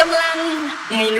กำลังไม่รู้